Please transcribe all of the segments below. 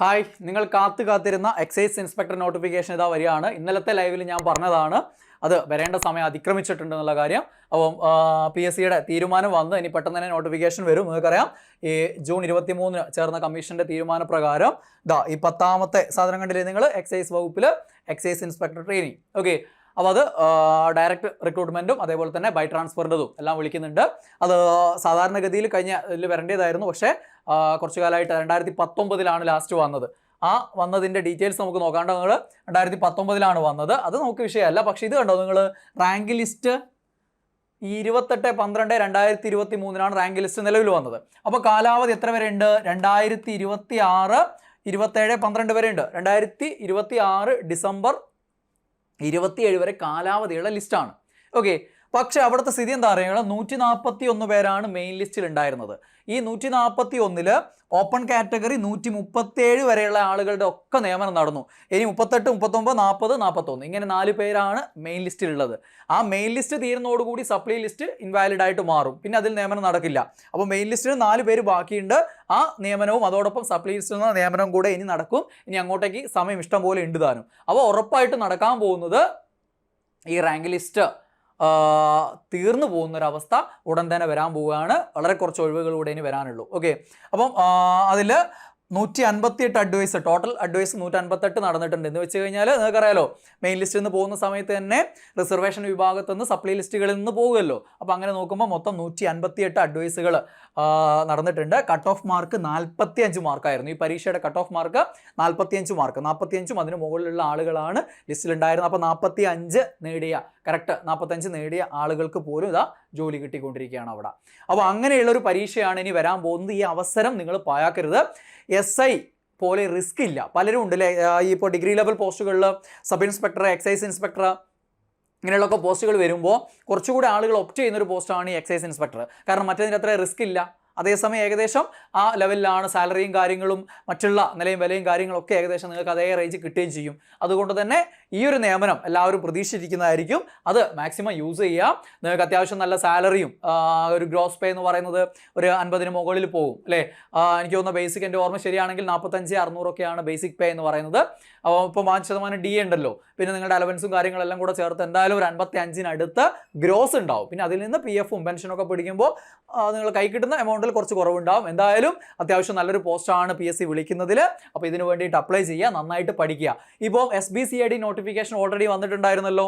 Hi നിങ്ങൾ കാത്തു കാത്തിരുന്ന എക്സൈസ് ഇൻസ്പെക്ടർ നോട്ടിഫിക്കേഷൻ ഇതാ വരികയാണ്. ഇന്നലത്തെ ലൈവിൽ ഞാൻ പറഞ്ഞതാണ്. അത് വരേണ്ട സമയം അതിക്രമിച്ചിട്ടുണ്ട് എന്നുള്ള കാര്യം. അപ്പം പി എസ് സിയുടെ തീരുമാനം വന്ന്. ഇനി പെട്ടെന്ന് തന്നെ നോട്ടിഫിക്കേഷൻ വരും. നിങ്ങൾക്കറിയാം ഈ ജൂൺ ഇരുപത്തി മൂന്നിന് ചേർന്ന കമ്മീഷന്റെ തീരുമാനപ്രകാരം ഇതാ ഈ പത്താമത്തെ സാധനം കണ്ടില്ലേ നിങ്ങൾ? എക്സൈസ് വകുപ്പിൽ എക്സൈസ് ഇൻസ്പെക്ടർ ട്രെയിനിങ് ഓക്കെ അപ്പോൾ അത് ഡയറക്റ്റ് റിക്രൂട്ട്മെന്റും അതേപോലെ തന്നെ ബൈ ട്രാൻസ്ഫറിന്റെതും എല്ലാം വിളിക്കുന്നുണ്ട്. അത് സാധാരണഗതിയിൽ കഴിഞ്ഞ ഇതിൽ വരേണ്ടതായിരുന്നു. പക്ഷേ കുറച്ച് കാലമായിട്ട് രണ്ടായിരത്തി പത്തൊമ്പതിലാണ് ലാസ്റ്റ് വന്നത്. ആ വന്നതിന്റെ ഡീറ്റെയിൽസ് നമുക്ക് നോക്കാണ്ട് നിങ്ങൾ രണ്ടായിരത്തി പത്തൊമ്പതിലാണ് വന്നത്. അത് നമുക്ക് വിഷയമല്ല. പക്ഷേ ഇത് കണ്ടോ നിങ്ങൾ റാങ്ക് ലിസ്റ്റ് ഈ ഇരുപത്തെട്ട് പന്ത്രണ്ട് രണ്ടായിരത്തി ഇരുപത്തി മൂന്നിനാണ് റാങ്ക് ലിസ്റ്റ് നിലവിൽ വന്നത്. അപ്പോൾ കാലാവധി എത്ര വരെ ഉണ്ട്? രണ്ടായിരത്തി ഇരുപത്തി ആറ് ഇരുപത്തേഴ് പന്ത്രണ്ട് വരെ ഉണ്ട്. രണ്ടായിരത്തി ഇരുപത്തി ആറ് ഡിസംബർ ഇരുപത്തിയേഴ് വരെ കാലാവധിയുള്ള ലിസ്റ്റാണ് ഓക്കെ പക്ഷേ അവിടുത്തെ സ്ഥിതി എന്താ പറയുക നൂറ്റി നാൽപ്പത്തി ഒന്ന് പേരാണ് മെയിൻ ലിസ്റ്റിൽ ഉണ്ടായിരുന്നത്. ഈ നൂറ്റി നാൽപ്പത്തി ഒന്നിൽ ഓപ്പൺ കാറ്റഗറി നൂറ്റി മുപ്പത്തേഴ് വരെയുള്ള ആളുകളുടെ ഒക്കെ നിയമനം നടന്നു. ഇനി മുപ്പത്തെട്ട് മുപ്പത്തൊമ്പത് നാൽപ്പത് നാൽപ്പത്തൊന്ന് ഇങ്ങനെ നാല് പേരാണ് മെയിൻ ലിസ്റ്റിലുള്ളത് ആ മെയിൻ ലിസ്റ്റ് തീരുന്നതോടുകൂടി സപ്ലൈ ലിസ്റ്റ് ഇൻവാലിഡ് ആയിട്ട് മാറും. പിന്നെ അതിൽ നിയമനം നടക്കില്ല. അപ്പോൾ മെയിൻ ലിസ്റ്റിൽ നാല് പേര് ബാക്കിയുണ്ട്. ആ നിയമനവും അതോടൊപ്പം സപ്ലൈ ലിസ്റ്റിൽ നിന്ന് നിയമനം കൂടെ ഇനി നടക്കും. ഇനി അങ്ങോട്ടേക്ക് സമയം ഇഷ്ടം പോലെ ഉണ്ട് താനും. അപ്പോൾ ഉറപ്പായിട്ട് നടക്കാൻ പോകുന്നത് ഈ റാങ്ക് ലിസ്റ്റ് തീർന്നു പോകുന്നൊരവസ്ഥ ഉടൻ തന്നെ വരാൻ പോവുകയാണ്. വളരെ കുറച്ച് ഒഴിവുകളിലൂടെ ഇനി വരാനുള്ളൂ. ഓക്കെ അപ്പം അതിൽ നൂറ്റി അൻപത്തി എട്ട് അഡ്വൈസ് ടോട്ടൽ അഡ്വൈസ് നൂറ്റി അൻപത്തെട്ട് നടന്നിട്ടുണ്ട്. എന്ന് വെച്ച് കഴിഞ്ഞാൽ നിങ്ങൾക്കറിയാലോ മെയിൻ ലിസ്റ്റിൽ നിന്ന് പോകുന്ന സമയത്ത് തന്നെ റിസർവേഷൻ വിഭാഗത്തു നിന്ന് സപ്ലൈ ലിസ്റ്റുകളിൽ നിന്ന് പോകുമല്ലോ. അപ്പോൾ അങ്ങനെ നോക്കുമ്പോൾ മൊത്തം നൂറ്റി അൻപത്തി എട്ട് അഡ്വൈസുകൾ നടന്നിട്ടുണ്ട്. കട്ട് ഓഫ് മാർക്ക് നാൽപ്പത്തി അഞ്ച് മാർക്കായിരുന്നു ഈ പരീക്ഷയുടെ കട്ട് ഓഫ് മാർക്ക് നാൽപ്പത്തി അഞ്ച് മാർക്ക് നാൽപ്പത്തി അഞ്ചും അതിന് മുകളിലുള്ള ആളുകളാണ് ലിസ്റ്റിലുണ്ടായിരുന്നത്. അപ്പോൾ നാൽപ്പത്തി അഞ്ച് നേടിയ കറക്റ്റ് നാൽപ്പത്തഞ്ച് നേടിയ ആളുകൾക്ക് പോലും ഇതാ ജോലി കിട്ടിക്കൊണ്ടിരിക്കുകയാണ് അവിടെ. അപ്പോൾ അങ്ങനെയുള്ള ഒരു പരീക്ഷയാണ് ഇനി വരാൻ പോകുന്നത്. ഈ അവസരം നിങ്ങൾ പായാക്കരുത് എസ് ഐ പോലെ റിസ്ക് ഇല്ല. പലരും ഉണ്ട് അല്ലേ ഈ ഇപ്പോൾ ഡിഗ്രി ലെവൽ പോസ്റ്റുകളിൽ സബ് ഇൻസ്പെക്ടർ എക്സൈസ് ഇൻസ്പെക്ടർ ഇങ്ങനെയുള്ളൊക്കെ പോസ്റ്റുകൾ വരുമ്പോൾ കുറച്ചുകൂടി ആളുകൾ ഒപ്റ്റ് ചെയ്യുന്ന ഒരു പോസ്റ്റാണ് ഈ എക്സൈസ് ഇൻസ്പെക്ടർ കാരണം മറ്റേതിന്റെ അത്ര റിസ്ക് ഇല്ല. അതേസമയം ഏകദേശം ആ ലെവലിലാണ് സാലറിയും കാര്യങ്ങളും മറ്റുള്ള നിലയും വിലയും കാര്യങ്ങളൊക്കെ ഏകദേശം നിങ്ങൾക്ക് അതേ റേഞ്ച് കിട്ടുകയും ചെയ്യും. അതുകൊണ്ട് തന്നെ ഈ ഒരു നിയമനം എല്ലാവരും പ്രതീക്ഷിച്ചിരിക്കുന്നതായിരിക്കും. അത് മാക്സിമം യൂസ് ചെയ്യാം. നിങ്ങൾക്ക് അത്യാവശ്യം നല്ല സാലറിയും ഒരു ഗ്രോസ് പേ എന്ന് പറയുന്നത് ഒരു അൻപതിന് മുകളിൽ പോകും അല്ലേ? എനിക്ക് തോന്നുന്ന ബേസിക് എന്റെ ഓർമ്മ ശരിയാണെങ്കിൽ നാൽപ്പത്തഞ്ച് അറുന്നൂറൊക്കെയാണ് ബേസിക് പേ എന്ന് പറയുന്നത്. അപ്പോൾ ഇപ്പോൾ പാഞ്ച് ശതമാനം ഡി ഉണ്ടല്ലോ. പിന്നെ നിങ്ങളുടെ അലവൻസും കാര്യങ്ങളെല്ലാം കൂടെ ചേർത്ത് എന്തായാലും ഒരു അൻപത്തി അഞ്ചിനടുത്ത് ഗ്രോസ് ഉണ്ടാവും. പിന്നെ അതിൽ നിന്ന് പി എഫും പെൻഷനൊക്കെ പിടിക്കുമ്പോൾ നിങ്ങൾ കൈ കിട്ടുന്ന എമൗണ്ടിൽ കുറച്ച് കുറവുണ്ടാവും. എന്തായാലും അത്യാവശ്യം നല്ലൊരു പോസ്റ്റാണ് പി എസ് സി വിളിക്കുന്നതിൽ അപ്പോൾ ഇതിനു വേണ്ടിയിട്ട് അപ്ലൈ ചെയ്യുക നന്നായിട്ട് പഠിക്കുക. ഇപ്പോൾ S B C I D notification already വന്നിട്ടുണ്ടായിരുന്നല്ലോ?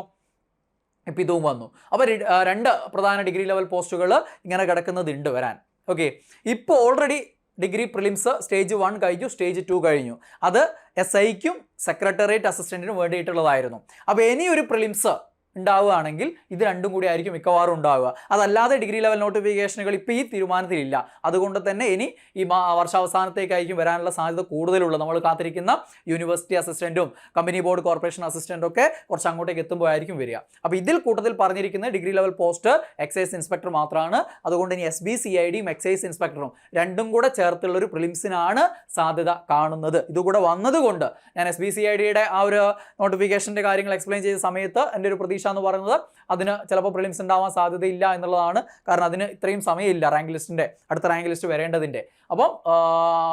ഇപ്പം ഇതും വന്നു. അപ്പോൾ രണ്ട് പ്രധാന ഡിഗ്രി ലെവൽ പോസ്റ്റുകൾ ഇങ്ങനെ കിടക്കുന്നതുണ്ട് വരാൻ. ഓക്കെ ഇപ്പോൾ already degree prelims stage one കഴിഞ്ഞു സ്റ്റേജ് ടു കഴിഞ്ഞു. അത് എസ് ഐക്കും സെക്രട്ടേറിയറ്റ് അസിസ്റ്റന്റിനും വേണ്ടിയിട്ടുള്ളതായിരുന്നു. അപ്പോൾ ഇനിയൊരു പ്രിലിംസ് ഉണ്ടാവുകയാണെങ്കിൽ ഇത് രണ്ടും കൂടി ആയിരിക്കും മിക്കവാറും ഉണ്ടാവുക. അതല്ലാതെ ഡിഗ്രി ലെവൽ നോട്ടിഫിക്കേഷനുകൾ ഇപ്പോൾ ഈ തീരുമാനത്തിലില്ല. അതുകൊണ്ട് തന്നെ ഇനി ഈ വർഷാവസാനത്തേക്കായിരിക്കും വരാനുള്ള സാധ്യത കൂടുതലുള്ളത് നമ്മൾ കാത്തിരിക്കുന്ന യൂണിവേഴ്സിറ്റി അസിസ്റ്റന്റും കമ്പനി ബോർഡ് കോർപ്പറേഷൻ അസിസ്റ്റന്റും ഒക്കെ കുറച്ച് അങ്ങോട്ടേക്ക് എത്തുമ്പോഴായിരിക്കും വരിക. അപ്പോൾ ഇതിൽ കൂട്ടത്തിൽ പറഞ്ഞിരിക്കുന്ന degree level post excise inspector മാത്രമാണ് അതുകൊണ്ട് ഇനി എസ് ബി സി ഐ ഡിയും എക്സൈസ് ഇൻസ്പെക്ടറും രണ്ടും കൂടെ ചേർത്തുള്ള ഒരു പ്രിലിംസിനാണ് സാധ്യത കാണുന്നത്. ഇതുകൂടെ വന്നതുകൊണ്ട് ഞാൻ എസ് ബി സി ഐ ഡിയുടെ ആ ഒരു നോട്ടിഫിക്കേഷന്റെ കാര്യങ്ങൾ എക്സ്പ്ലെയിൻ ചെയ്ത സമയത്ത് എന്റെ ഒരു പ്രതീക്ഷ എന്ന് പറയുന്നത് അതിന് ചിലപ്പോൾ പ്രിലിംസ് ഉണ്ടാവാൻ സാധ്യതയില്ല എന്നുള്ളതാണ്. കാരണം അതിന് ഇത്രയും സമയമില്ല റാങ്ക് ലിസ്റ്റിന്റെ അടുത്ത റാങ്ക് ലിസ്റ്റ് വരേണ്ടതിന്റെ അപ്പം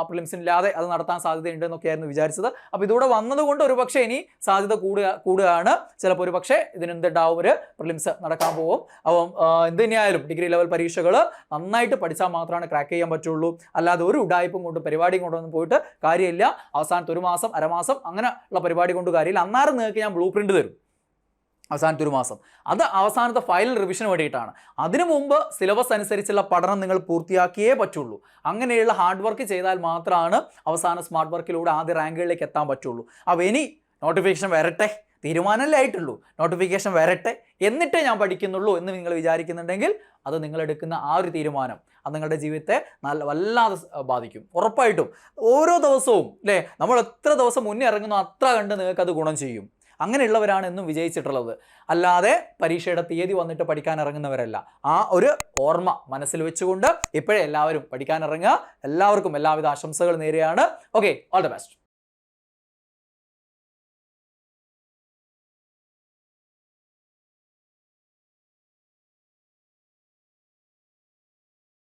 പ്രിലിംസ് ഇല്ലാതെ അത് നടത്താൻ സാധ്യതയുണ്ട് എന്നൊക്കെയായിരുന്നു വിചാരിച്ചത്. അപ്പോൾ ഇതൂടെ വന്നതുകൊണ്ട് ഒരു പക്ഷേ ഇനി സാധ്യത കൂടുക കൂടുകയാണ്. ചിലപ്പോൾ ഒരു പക്ഷേ ഇതിന് എന്തുണ്ടാവും ഒരു പ്രിലിംസ് നടക്കാൻ പോകും. അപ്പം എന്ത് തന്നെയായാലും ഡിഗ്രി ലെവൽ പരീക്ഷകൾ നന്നായിട്ട് പഠിച്ചാൽ മാത്രമാണ് ക്രാക്ക് ചെയ്യാൻ പറ്റുള്ളൂ. അല്ലാതെ ഒരു ഉടായ്പും കൊണ്ടും പരിപാടിയും കൊണ്ടൊന്നും പോയിട്ട് കാര്യമില്ല. അവസാനത്തെ ഒരു മാസം അരമാസം അങ്ങനെ ഉള്ള പരിപാടി കൊണ്ട് കാര്യമില്ല. അന്നേരം നിങ്ങൾക്ക് ഞാൻ ബ്ലൂ പ്രിന്റ് തരും. അവസാനത്തെ ഒരു മാസം. അത് അവസാനത്തെ ഫൈനൽ റിവിഷന് വേണ്ടിയിട്ടാണ്. അതിനു മുമ്പ് സിലബസ് അനുസരിച്ചുള്ള പഠനം നിങ്ങൾ പൂർത്തിയാക്കിയേ പറ്റുള്ളൂ. അങ്ങനെയുള്ള ഹാർഡ് വർക്ക് ചെയ്താൽ മാത്രമാണ് അവസാന സ്മാർട്ട് വർക്കിലൂടെ ആദ്യ റാങ്കുകളിലേക്ക് എത്താൻ പറ്റുള്ളൂ. അപ്പോൾ ഇനി നോട്ടിഫിക്കേഷൻ വരട്ടെ. തീരുമാനമല്ലേ ആയിട്ടുള്ളൂ. നോട്ടിഫിക്കേഷൻ വരട്ടെ. എന്നിട്ടേ ഞാൻ പഠിക്കുന്നുള്ളൂ എന്ന് നിങ്ങൾ വിചാരിക്കുന്നുണ്ടെങ്കിൽ അത് നിങ്ങൾ എടുക്കുന്ന ആ ഒരു തീരുമാനം അത് നിങ്ങളുടെ ജീവിതത്തെ നല്ല വല്ലാതെ ബാധിക്കും. ഉറപ്പായിട്ടും. ഓരോ ദിവസവും അല്ലേ നമ്മൾ എത്ര ദിവസം മുന്നേ ഇറങ്ങുന്നു അത്ര കണ്ട് നിങ്ങൾക്ക് അത് ഗുണം ചെയ്യും. അങ്ങനെയുള്ളവരാണ് എന്നും വിജയിച്ചിട്ടുള്ളത്. അല്ലാതെ പരീക്ഷയുടെ തീയതി വന്നിട്ട് പഠിക്കാൻ ഇറങ്ങുന്നവരല്ല. ആ ഒരു ഓർമ്മ മനസ്സിൽ വെച്ചുകൊണ്ട് ഇപ്പോഴേ എല്ലാവരും പഠിക്കാൻ ഇറങ്ങുക. എല്ലാവർക്കും എല്ലാവിധ ആശംസകൾ നേരെയാണ് ഓക്കെ ഓൾ ദ ബെസ്റ്റ്